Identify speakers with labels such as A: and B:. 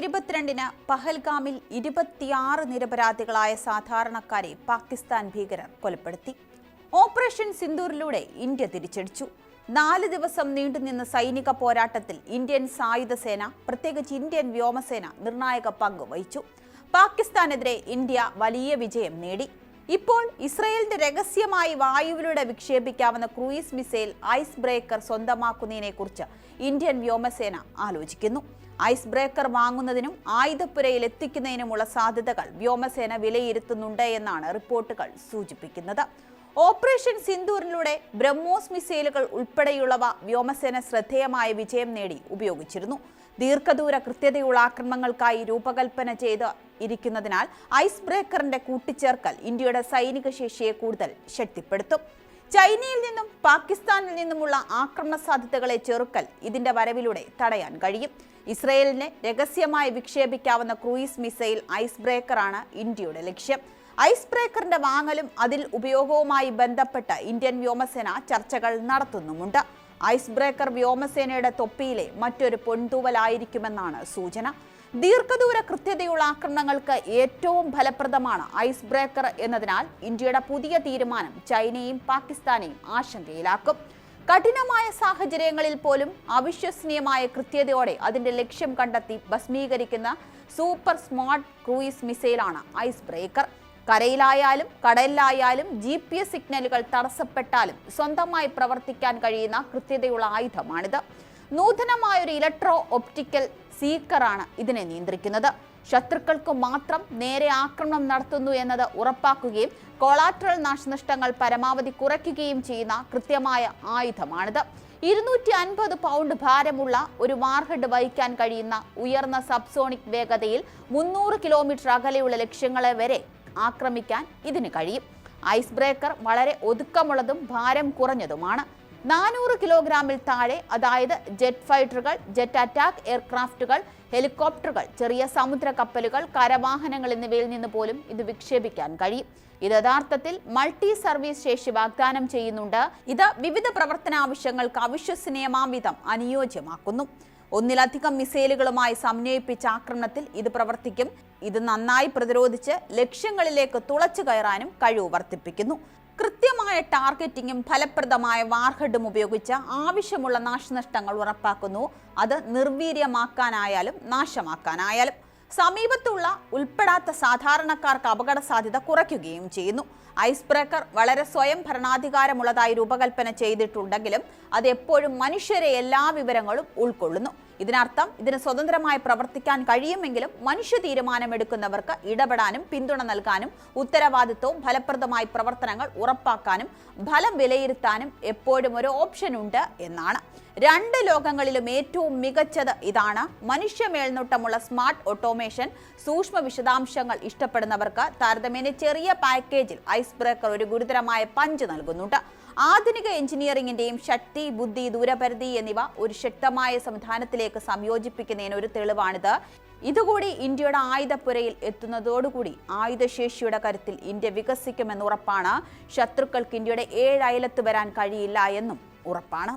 A: ഇരുപത്തിരണ്ടിന് പഹൽഗാമിൽ ഇരുപത്തിയാറ് നിരപരാധികളായ സാധാരണക്കാരെ പാകിസ്ഥാൻ ഭീകരർ കൊലപ്പെടുത്തി. ഓപ്പറേഷൻ സിന്ദൂറിലൂടെ ഇന്ത്യ തിരിച്ചടിച്ചു. നാല് ദിവസം നീണ്ടുനിന്ന സൈനിക പോരാട്ടത്തിൽ ഇന്ത്യൻ സായുധ സേന പ്രത്യേകിച്ച് ഇന്ത്യൻ വ്യോമസേന നിർണായക പങ്ക് വഹിച്ചു. പാകിസ്ഥാനെതിരെ ഇന്ത്യ വലിയ വിജയം നേടി. ഇപ്പോൾ ഇസ്രയേലിന്റെ രഹസ്യമായി വായുവിലൂടെ വിക്ഷേപിക്കാവുന്ന ക്രൂയിസ് മിസൈൽ ഐസ് ബ്രേക്കർ സ്വന്തമാക്കുന്നതിനെക്കുറിച്ച് ഇന്ത്യൻ വ്യോമസേന ആലോചിക്കുന്നു. ഐസ് ബ്രേക്കർ വാങ്ങുന്നതിനും ആയുധപ്പുരയിൽ എത്തിക്കുന്നതിനുമുള്ള സാധ്യതകൾ വ്യോമസേന വിലയിരുത്തുന്നുണ്ട് എന്നാണ് റിപ്പോർട്ടുകൾ സൂചിപ്പിക്കുന്നത്. ഓപ്പറേഷൻ സിന്ദൂറിലൂടെ ബ്രഹ്മോസ് മിസൈലുകൾ ഉൾപ്പെടെയുള്ളവ വ്യോമസേന ശ്രദ്ധേയമായ വിജയം നേടി ഉപയോഗിച്ചിരുന്നു. ദീർഘദൂര കൃത്യതയുള്ള ആക്രമണങ്ങൾക്കായി രൂപകൽപ്പന ചെയ്ത് ഇരിക്കുന്നതിനാൽ ഐസ് ബ്രേക്കറിന്റെ കൂട്ടിച്ചേർക്കൽ ഇന്ത്യയുടെ സൈനിക ശേഷിയെ കൂടുതൽ ശക്തിപ്പെടുത്തും. ചൈനയിൽ നിന്നും പാകിസ്ഥാനിൽ നിന്നുമുള്ള ആക്രമണ സാധ്യതകളെ ചെറുക്കൽ ഇതിന്റെ വരവിലൂടെ തടയാൻ കഴിയും. ഇസ്രയേലിനെ രഹസ്യമായി വിക്ഷേപിക്കാവുന്ന ക്രൂയിസ് മിസൈൽ ഐസ് ബ്രേക്കറാണ് ഇന്ത്യയുടെ ലക്ഷ്യം. ഐസ് ബ്രേക്കറിന്റെ വാങ്ങലും അതിൽ ഉപയോഗവുമായി ബന്ധപ്പെട്ട് ഇന്ത്യൻ വ്യോമസേന ചർച്ചകൾ നടത്തുന്നുമുണ്ട്. ഐസ് ബ്രേക്കർ വ്യോമസേനയുടെ തൊപ്പിയിലെ മറ്റൊരു പൊൻതൂവലായിരിക്കുമെന്നാണ് സൂചന. ദീർഘദൂര കൃത്യതയുള്ള ആക്രമണങ്ങൾക്ക് ഏറ്റവും ഫലപ്രദമാണ് ഐസ് ബ്രേക്കർ എന്നതിനാൽ ഇന്ത്യയുടെ പുതിയ തീരുമാനം ചൈനയും പാകിസ്ഥാനെയും ആശങ്കയിലാക്കും. കഠിനമായ സാഹചര്യങ്ങളിൽ പോലും അവിശ്വസനീയമായ കൃത്യതയോടെ അതിന്റെ ലക്ഷ്യം കണ്ടെത്തി ഭസ്മീകരിക്കുന്ന സൂപ്പർ സ്മാർട്ട് ക്രൂയിസ് മിസൈലാണ് ഐസ് ബ്രേക്കർ കരയിലായാലും കടലിലായാലും ജി പി എസ് സിഗ്നലുകൾ തടസ്സപ്പെട്ടാലും സ്വന്തമായി പ്രവർത്തിക്കാൻ കഴിയുന്ന കൃത്യതയുള്ള ആയുധമാണിത്. നൂതനമായൊരു ഇലക്ട്രോ ഒപ്റ്റിക്കൽ സീക്കറാണ് ഇതിനെ നിയന്ത്രിക്കുന്നത്. ശത്രുക്കൾക്ക് മാത്രം നേരെ ആക്രമണം നടത്തുന്നു എന്നത് ഉറപ്പാക്കുകയും കൊളാട്രൽ നാശനഷ്ടങ്ങൾ പരമാവധി കുറയ്ക്കുകയും ചെയ്യുന്ന കൃത്യമായ ആയുധമാണിത്. ഇരുന്നൂറ്റി അൻപത് പൗണ്ട് ഭാരമുള്ള ഒരു വാർഹെഡ് വഹിക്കാൻ കഴിയുന്ന ഉയർന്ന സബ്സോണിക് വേഗതയിൽ മുന്നൂറ് കിലോമീറ്റർ അകലെയുള്ള ലക്ഷ്യങ്ങളെ വരെ ആക്രമിക്കാൻ ഇതിന് കഴിയും. ഐസ് ബ്രേക്കർ വളരെ ഒതുക്കമുള്ളതും ഭാരം കുറഞ്ഞതുമാണ്. നാനൂറ് കിലോഗ്രാമിൽ താഴെ അതായത് ജെറ്റ് ഫൈറ്ററുകൾ ജെറ്റ് അറ്റാക്ക് എയർക്രാഫ്റ്റുകൾ ഹെലികോപ്റ്ററുകൾ ചെറിയ സമുദ്ര കപ്പലുകൾ കരവാഹനങ്ങൾ എന്നിവയിൽ നിന്ന് പോലും ഇത് വിക്ഷേപിക്കാൻ കഴിയും. ഇത് യഥാർത്ഥത്തിൽ മൾട്ടി സർവീസ് ശേഷി വാഗ്ദാനം ചെയ്യുന്നുണ്ട്. ഇത് വിവിധ പ്രവർത്തന ആവശ്യങ്ങൾക്ക് അവിശ്വസനീയമാം വിധം അനുയോജ്യമാക്കുന്നു. ഒന്നിലധികം മിസൈലുകളുമായി സമന്വയിപ്പിച്ച ആക്രമണത്തിൽ ഇത് പ്രവർത്തിക്കും. ഇത് നന്നായി പ്രതിരോധിച്ച് ലക്ഷ്യങ്ങളിലേക്ക് തുളച്ചു കയറാനും കഴിവ് വർദ്ധിപ്പിക്കുന്നു. കൃത്യമായ ടാർഗറ്റിങ്ങും ഫലപ്രദമായ വാർഹെഡും ഉപയോഗിച്ച് ആവശ്യമുള്ള നാശനഷ്ടങ്ങൾ ഉറപ്പാക്കുന്നു. അത് നിർവീര്യമാക്കാനായാലും നാശമാക്കാനായാലും. സമീപത്തുള്ള ഉൾപ്പെടാത്ത സാധാരണക്കാർക്ക് അപകട സാധ്യത കുറയ്ക്കുകയും ചെയ്യുന്നു. ഐസ് ബ്രേക്കർ വളരെ സ്വയം ഭരണാധികാരമുള്ളതായി രൂപകൽപ്പന ചെയ്തിട്ടുണ്ടെങ്കിലും അത് എപ്പോഴും മനുഷ്യരെ എല്ലാ വിവരങ്ങളും ഉൾക്കൊള്ളുന്നു. ഇതിനർത്ഥം ഇതിന് സ്വതന്ത്രമായി പ്രവർത്തിക്കാൻ കഴിയുമെങ്കിലും മനുഷ്യ തീരുമാനമെടുക്കുന്നവർക്ക് ഇടപെടാനും പിന്തുണ നൽകാനും ഉത്തരവാദിത്വവും ഫലപ്രദമായി പ്രവർത്തനങ്ങൾ ഉറപ്പാക്കാനും ഫലം വിലയിരുത്താനും എപ്പോഴും ഒരു ഓപ്ഷൻ ഉണ്ട് എന്നാണ്. രണ്ട് ലോകങ്ങളിലും ഏറ്റവും മികച്ചത് ഇതാണ്. മനുഷ്യ മേൽനോട്ടമുള്ള സ്മാർട്ട് ഓട്ടോമേഷൻ സൂക്ഷ്മ വിശദാംശങ്ങൾ ഇഷ്ടപ്പെടുന്നവർക്ക് താരതമ്യേന ചെറിയ പാക്കേജിൽ ഐസ് ബ്രേക്കർ ഒരു ഗുരുതരമായ പഞ്ച് നൽകുന്നുണ്ട്. ആധുനിക എഞ്ചിനീയറിംഗിന്റെയും ശക്തി ബുദ്ധി ദൂരപരിധി എന്നിവ ഒരു ശക്തമായ സംവിധാനത്തിലേക്ക് സംയോജിപ്പിക്കുന്നതിന് ഒരു തെളിവാണിത്. ഇതുകൂടി ഇന്ത്യയുടെ ആയുധപ്പുരയിൽ എത്തുന്നതോടുകൂടി ആയുധശേഷിയുടെ കരുത്തിൽ ഇന്ത്യ വികസിക്കുമെന്ന് ഉറപ്പാണ്. ശത്രുക്കൾക്ക് ഇന്ത്യയുടെ ഏഴ് അയലത്ത് വരാൻ കഴിയില്ല എന്നും ഉറപ്പാണ്.